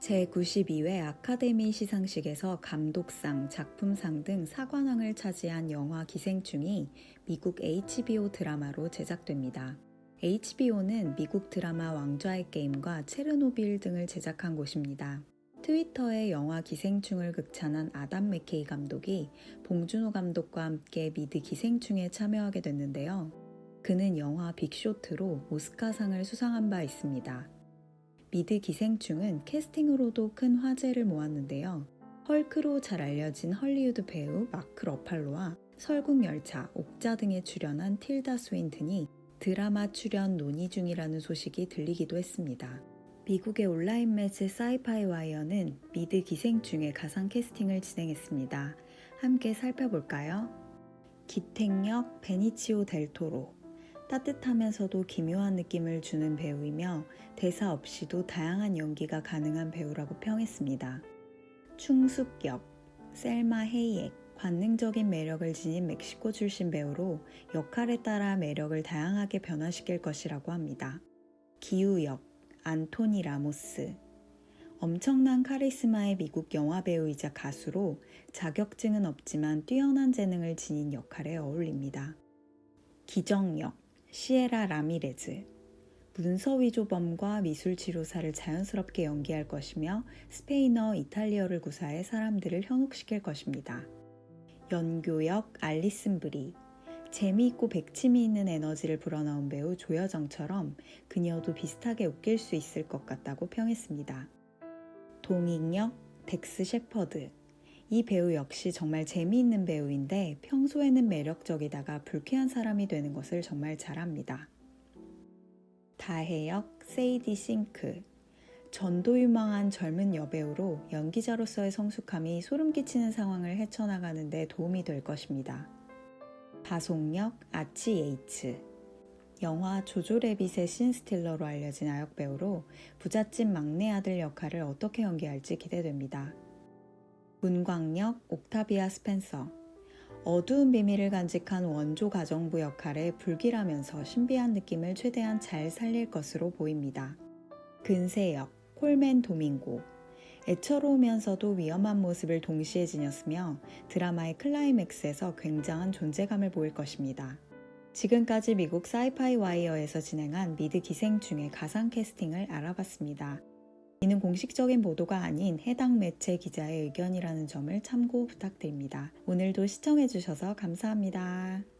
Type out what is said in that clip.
제92회 아카데미 시상식에서 감독상, 작품상 등 사관왕을 차지한 영화 기생충이 미국 HBO 드라마로 제작됩니다. HBO는 미국 드라마 왕좌의 게임과 체르노빌 등을 제작한 곳입니다. 트위터에 영화 기생충을 극찬한 아담 맥케이 감독이 봉준호 감독과 함께 미드 기생충에 참여하게 됐는데요. 그는 영화 빅쇼트로 오스카상을 수상한 바 있습니다. 미드 기생충은 캐스팅으로도 큰 화제를 모았는데요. 헐크로 잘 알려진 헐리우드 배우 마크 러팔로와 설국열차, 옥자 등에 출연한 틸다 스윈튼이 드라마 출연 논의 중이라는 소식이 들리기도 했습니다. 미국의 온라인 매체 사이파이 와이어는 미드 기생충의 가상 캐스팅을 진행했습니다. 함께 살펴볼까요? 기택역 베니치오 델토로 따뜻하면서도 기묘한 느낌을 주는 배우이며 대사 없이도 다양한 연기가 가능한 배우라고 평했습니다. 충숙역 셀마 헤이액 관능적인 매력을 지닌 멕시코 출신 배우로 역할에 따라 매력을 다양하게 변화시킬 것이라고 합니다. 기우역 안토니 라모스 엄청난 카리스마의 미국 영화 배우이자 가수로 자격증은 없지만 뛰어난 재능을 지닌 역할에 어울립니다. 기정역 시에라 라미레즈 문서 위조범과 미술 치료사를 자연스럽게 연기할 것이며 스페인어, 이탈리어를 구사해 사람들을 현혹시킬 것입니다. 연교역 알리슨 브리 재미있고 백침이 있는 에너지를 불어넣은 배우 조여정처럼 그녀도 비슷하게 웃길 수 있을 것 같다고 평했습니다. 동익역 덱스 셰퍼드 이 배우 역시 정말 재미있는 배우인데 평소에는 매력적이다가 불쾌한 사람이 되는 것을 정말 잘합니다. 다해역 세이디 싱크 전도 유망한 젊은 여배우로 연기자로서의 성숙함이 소름 끼치는 상황을 헤쳐나가는 데 도움이 될 것입니다. 다송역 아치 예이츠 영화 조조 레빗의 신스틸러로 알려진 아역 배우로 부잣집 막내 아들 역할을 어떻게 연기할지 기대됩니다. 문광역 옥타비아 스펜서 어두운 비밀을 간직한 원조 가정부 역할에 불길하면서 신비한 느낌을 최대한 잘 살릴 것으로 보입니다. 근세역 콜맨 도밍고 애처로우면서도 위험한 모습을 동시에 지녔으며 드라마의 클라이맥스에서 굉장한 존재감을 보일 것입니다. 지금까지 미국 사이파이 와이어에서 진행한 미드 기생충의 가상 캐스팅을 알아봤습니다. 이는 공식적인 보도가 아닌 해당 매체 기자의 의견이라는 점을 참고 부탁드립니다. 오늘도 시청해주셔서 감사합니다.